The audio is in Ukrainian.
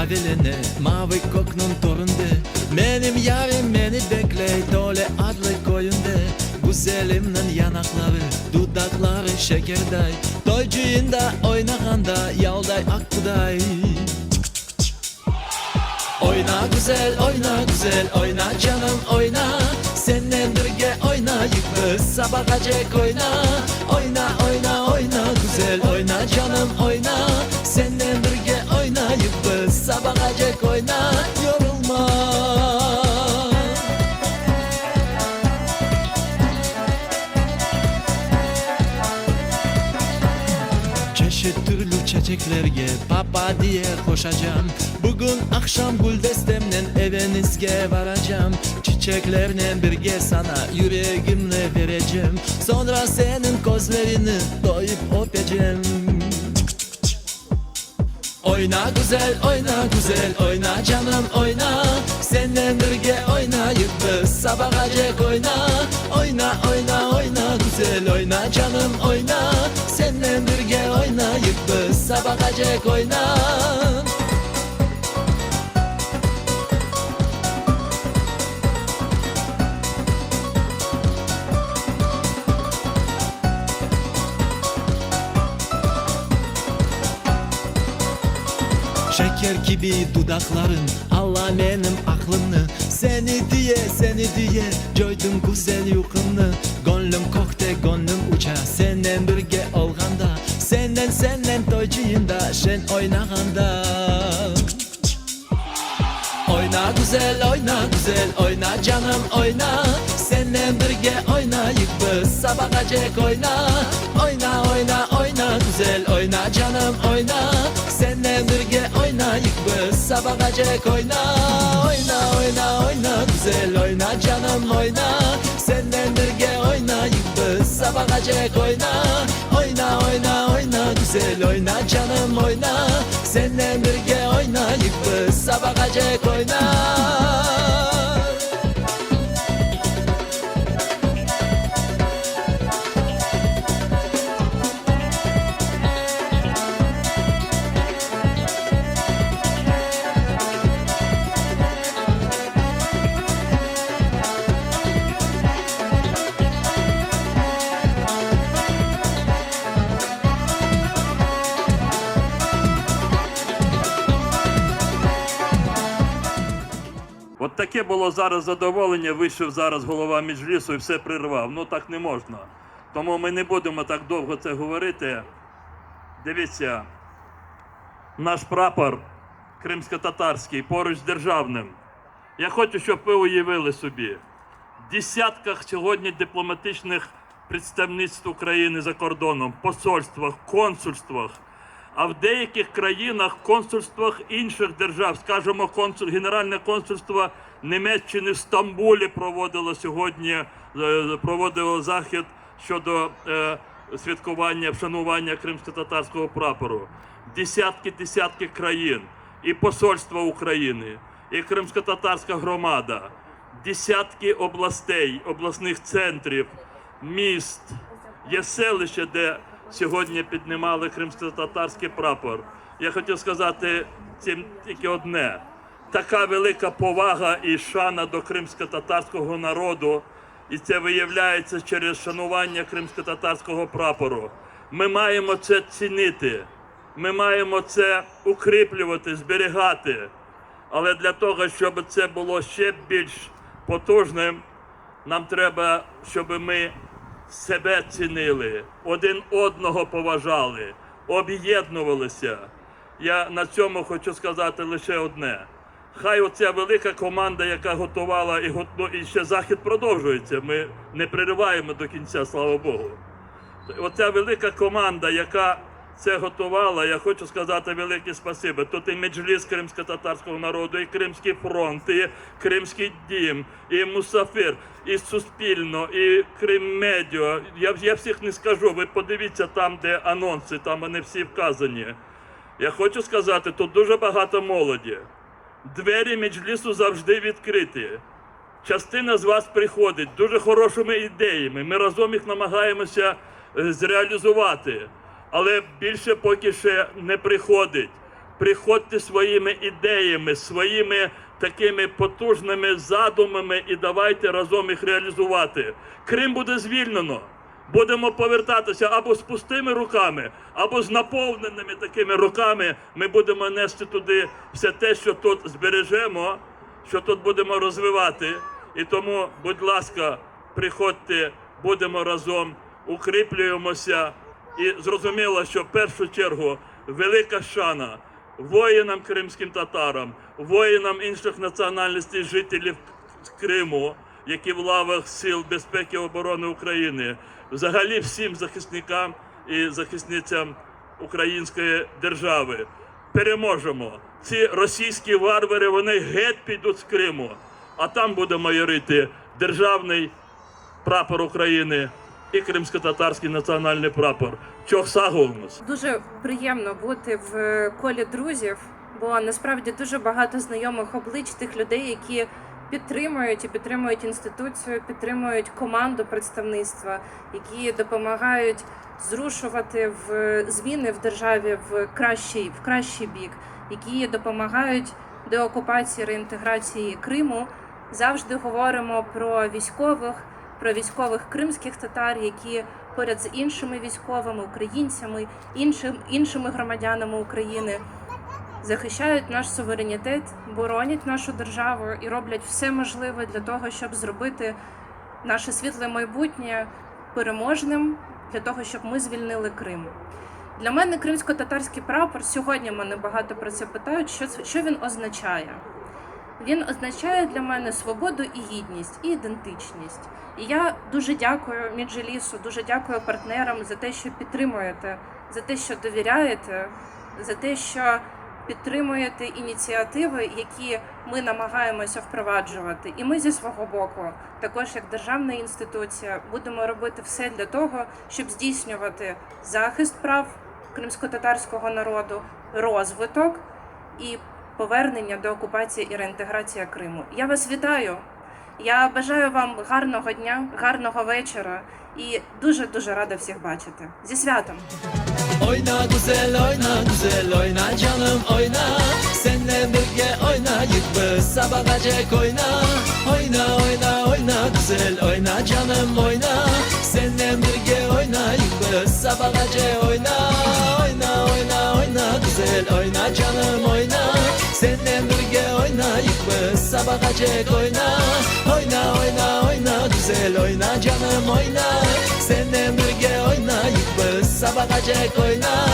Avelene mavi koknun torunde Benim yarim beni bekley Dole adlı koyunde Güzelimnin yanakları Dudakları şekerday. Toycuyunda oynaganda Yalday akbuday. Oyna güzel oyna güzel oyna canım oyna. Seninle birge oynayıp biz sabahacak oyna. Oyna oyna oyna Çeşit türlü çiçeklerge papa diye koşacağım. Bugün akşam gül destemden evinizge varacağım. Çiçeklerle birge sana yüreğimle vereceğim. Sonra senin gözlerini doyup öpeceğim. Oyna güzel oyna güzel oyna canım oyna. Senden birge oynayıp biz sabahacak oyna. Oyna oyna oyna güzel oyna canım oyna biz sabahacak oyna Şeker gibi dudakların Allah benim aklımı. Seni diye seni diye Coydum güzel yukumnu Gönlüm kokte gönlüm Oyna güzel oyna güzel oyna canım oyna. Seninle birge oynayıp biz sabahacak oyna. Oyna oyna oyna güzel oyna canım oyna. Seninle birge oynayıp biz sabahacak oyna. Oyna oyna oyna güzel oyna canım oyna. Seninle birge oynayıp biz sabahacak oyna. Oyna oyna oyna güzel oyna canım oyna Seninle birge oynayıp biz sabah gece oynar. От таке було зараз задоволення. Вийшов зараз голова міжлісу і все прирвав. Ну так не можна. Тому ми не будемо так довго це говорити. Дивіться, наш прапор кримсько-татарський поруч з державним. Я хочу, щоб ви уявили собі. В десятках сьогодні дипломатичних представництв України за кордоном, посольствах, консульствах. А в деяких країнах, консульствах інших держав, скажімо, консул, Генеральне консульство Німеччини в Стамбулі проводило сьогодні е, проводило захід щодо е, святкування, вшанування кримсько-татарського прапору. Десятки десятки країн, і посольство України, і кримсько-татарська громада, десятки областей, обласних центрів, міст, є селище, де сьогодні піднімали кримсько-татарський прапор. Я хотів сказати цим тільки одне: така велика повага і шана до кримсько-татарського народу, і це виявляється через шанування кримсько-татарського прапору. Ми маємо це цінити, ми маємо це укріплювати, зберігати. Але для того, щоб це було ще більш потужним, нам треба, щоб ми себе цінили, один одного поважали, об'єднувалися. Я на цьому хочу сказати лише одне. Хай оця велика команда, яка готувала і го- ну, і ще захід продовжується. Ми не перериваємо до кінця, слава Богу. Оця велика команда, яка це готувала, я хочу сказати велике спасибі. Тут і меджліс кримсько-татарського народу, і Кримський фронт, і Кримський дім, і Мусафир, і Суспільно, і Крим Медіа. Я, я всіх не скажу. Ви подивіться там, де анонси, там вони всі вказані. Я хочу сказати, тут дуже багато молоді. Двері меджлісу завжди відкриті. Частина з вас приходить дуже хорошими ідеями. Ми разом їх намагаємося е, зреалізувати. Але більше поки ще не приходить. приходьте своїми ідеями, своїми такими потужними задумами і давайте разом їх реалізувати. Крим буде звільнено. Будемо повертатися або з пустими руками, або з наповненими такими руками. Ми будемо нести туди все те, що тут збережемо, що тут будемо розвивати. І тому, будь ласка, приходьте, будемо разом, укріплюємося. І зрозуміло, що в першу чергу велика шана воїнам кримським татарам, воїнам інших національностей, жителів Криму, які в лавах сил безпеки і оборони України, взагалі всім захисникам і захисницям української держави. Переможемо. Ці російські варвари вони геть підуть з Криму, а там буде майорити державний прапор України і кримсько-татарський національний прапор. Чохсагулмус. Дуже приємно бути в колі друзів, бо насправді дуже багато знайомих облич тих людей, які підтримують і підтримують інституцію, підтримують команду представництва, які допомагають зрушувати в зміни в державі в кращий, в кращий бік, які допомагають деокупації реінтеграції Криму. Завжди говоримо про військових, про військових кримських татар, які поряд з іншими військовими, українцями, іншим, іншими громадянами України захищають наш суверенітет, боронять нашу державу і роблять все можливе для того, щоб зробити наше світле майбутнє переможним, для того, щоб ми звільнили Крим. Для мене кримсько-татарський прапор сьогодні мене багато про це питають. Що, що він означає? Він означає для мене свободу і гідність, і ідентичність. І я дуже дякую Міджелісу, дуже дякую партнерам за те, що підтримуєте, за те, що довіряєте, за те, що підтримуєте ініціативи, які ми намагаємося впроваджувати. І ми зі свого боку, також як державна інституція, будемо робити все для того, щоб здійснювати захист прав кримсько-татарського народу, розвиток і повернення до окупації і реінтеграція Криму. Я вас вітаю. Я бажаю вам гарного дня, гарного вечора і дуже дуже рада всіх бачити. Зі святом! Güzel oyna canım oyna Senle birge oynayık biz sabaha dek oyna Oyna oyna Çiçek oyna Oyna oyna oyna Güzel oyna canım oyna. Sen ömürge oyna Yıkmağız sabah oyna.